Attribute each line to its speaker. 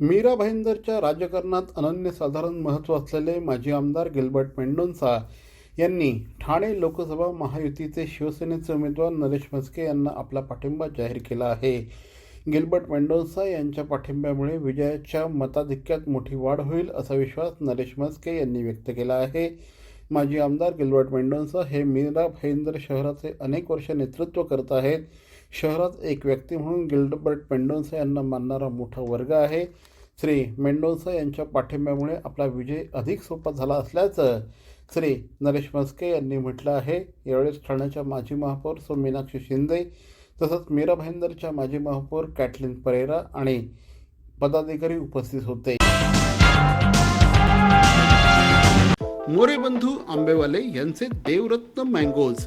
Speaker 1: मीरा भाईंदरच्या राजकारणात अनन्यसाधारण महत्त्व असलेले माजी आमदार गिल्बर्ट मेंडोन्सा यांनी ठाणे लोकसभा महायुतीचे शिवसेनेचे उमेदवार नरेश म्हस्के यांना आपला पाठिंबा जाहीर केला आहे. गिल्बर्ट मेंडोन्सा यांच्या पाठिंब्यामुळे विजयाच्या मताधिक्यात मोठी वाढ होईल असा विश्वास नरेश म्हस्के यांनी व्यक्त केला आहे. माजी आमदार गिल्बर्ट मेंडोन्सा हे मीरा भाईंदर शहराचे अनेक वर्ष नेतृत्व करत आहेत. शहरात एक व्यक्ती म्हणून गिल्डबर्ट मेंडोन्सा यांना मानणारा मोठा वर्ग आहे. श्री मेंडोन्सा यांच्या पाठिंब्यामुळे आपला विजय अधिक सोपा झाला असल्याचं श्री नरेश मस्के यांनी म्हटलं आहे. यावेळेस ठाण्याच्या माजी महापौर सो मीनाक्षी शिंदे तसंच मीरा भाईंदरच्या माजी महापौर कॅटलिन परेरा आणि पदाधिकारी उपस्थित होते. मोरे बंधू आंबेवाले यांचे देवरत्न मँगोज.